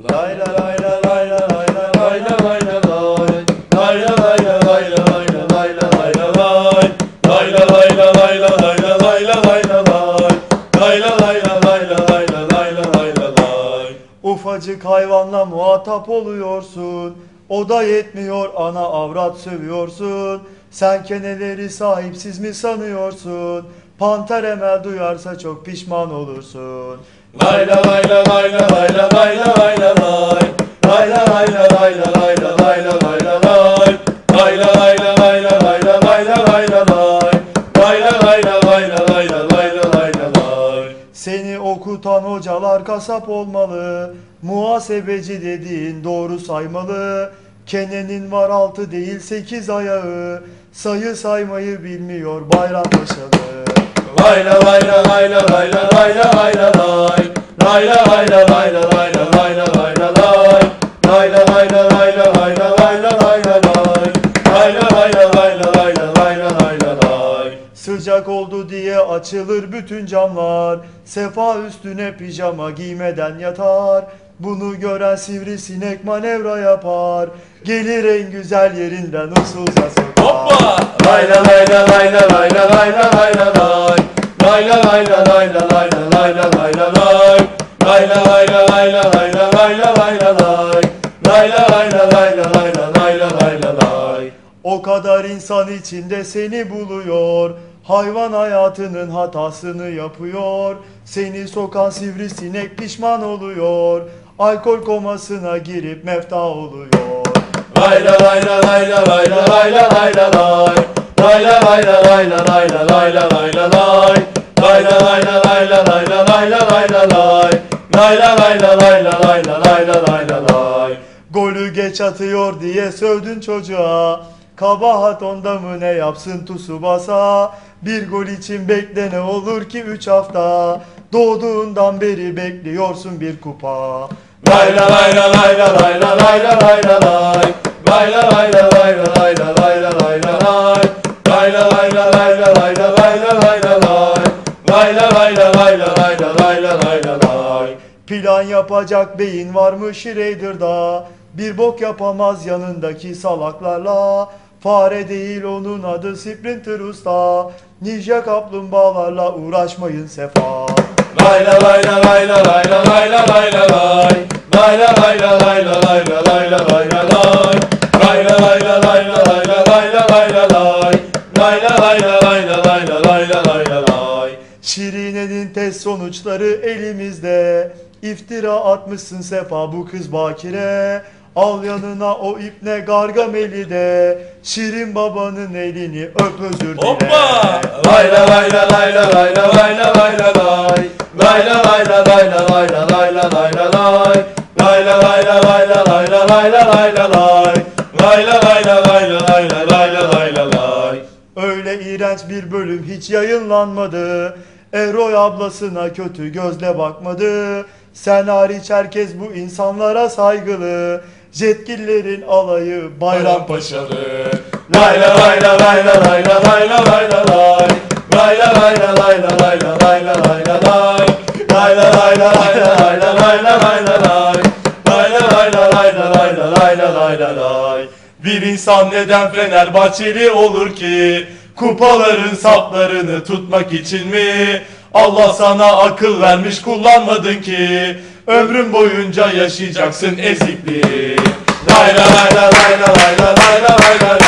Lay la lay la lay la lay la lay la lay la lay. Lay la lay la lay la lay la lay la lay la lay. Lay la lay la lay la lay la lay la lay la lay. Lay la lay la lay la lay la lay la lay la lay. Ufacık hayvanla muhatap oluyorsun. O da yetmiyor ana avrat sövüyorsun. Sen keneleri sahipsiz mi sanıyorsun? Panter emel duyarsa çok pişman olursun. Lay la lay la lay la lay la lay la lay la lay. Lay la lay la lay la lay la lay la lay la lay. Lay la lay la lay la lay la lay la lay la lay. Lay la lay la lay la lay la lay la lay la lay. Seni okutan hocalar kasap olmalı. Muhasebeci dediğin doğru saymalı. Kenenin var altı değil sekiz ayağı. Sayı saymayı bilmiyor Bayrampaşalı. Lay la lay la lay la lay la lay la lay la lay. La lay la lay la lay la lay la lay la lay. Lay la lay la lay la lay la lay la lay la lay. Lay la lay la lay la lay la lay la lay la lay. Sıcak oldu diye açılır bütün camlar. Sefa üstüne pijama giymeden yatar. Bunu gören sivrisinek manevra yapar. Gelir en güzel yerinden usulca sokar. Hoppa! Lay la lay la lay la lay la lay la lay la lay. Lay la lay la lay la lay la lay la lay la lay. Lay la lay la lay la lay la lay la lay la lay. Lay la lay la lay la lay la lay la lay la lay. O kadar insan içinde seni buluyor. Hayvan hayatının hatasını yapıyor. Seni sokan sivrisinek pişman oluyor. Alkol komasına girip mefta oluyor. Lay la lay la lay la lay la lay la lay la lay. Lay la lay la lay la lay la lay la lay la lay. Lay la lay la Lay la lay la lay la lay la lay la lay la lay. Golü geç atıyor diye sövdün çocuğa. Kabahat onda mı ne yapsın Tsubasa Bir gol için bekle ne olur ki 3 hafta Doğduğundan beri bekliyorsun bir kupa Lay la lay la lay la lay la lay la lay la lay Lay la lay la lay la lay la lay la lay la lay Lay Plan yapacak beyin varmış Raider'da Bir bok yapamaz yanındaki salaklarla Fare değil onun adı Sprinter Usta Ninja kaplumbağalarla uğraşmayın sefa Lay la lay la lay la lay la lay la lay la lay Lay la lay la lay la lay la lay la lay la lay Lay la lay la lay la lay la lay la lay la lay Lay la lay la lay la lay la lay la lay la lay Şirine'nin test sonuçları elimizde İftira atmışsın sefa bu kız bakire Al yanına o ipne Gargamel'i de Şirin babanın elini öp özür dile Hoppa! Lay la lay la lay la lay la lay la lay la lay Lay la lay la lay la lay la lay la lay la lay Lay la lay la lay la lay la lay la lay la lay Lay la lay la lay la lay la lay la lay la lay Öyle iğrenç bir bölüm hiç yayınlanmadı Eroy ablasına kötü gözle bakmadı Sen hariç herkes bu insanlara saygılı Jetgillerin alayı Bayrampaşalı Lay la lay la lay la lay la lay la lay la lay Lay la lay la lay la lay la lay la lay la lay Lay la lay la lay la lay la lay la lay la lay Lay la lay la lay la lay la lay la lay la lay Bir insan neden Fenerbahçeli olur ki Kupaların saplarını tutmak için mi? Allah sana akıl vermiş kullanmadın ki. Ömrün boyunca yaşayacaksın ezikliği. Lay lay lay lay lay lay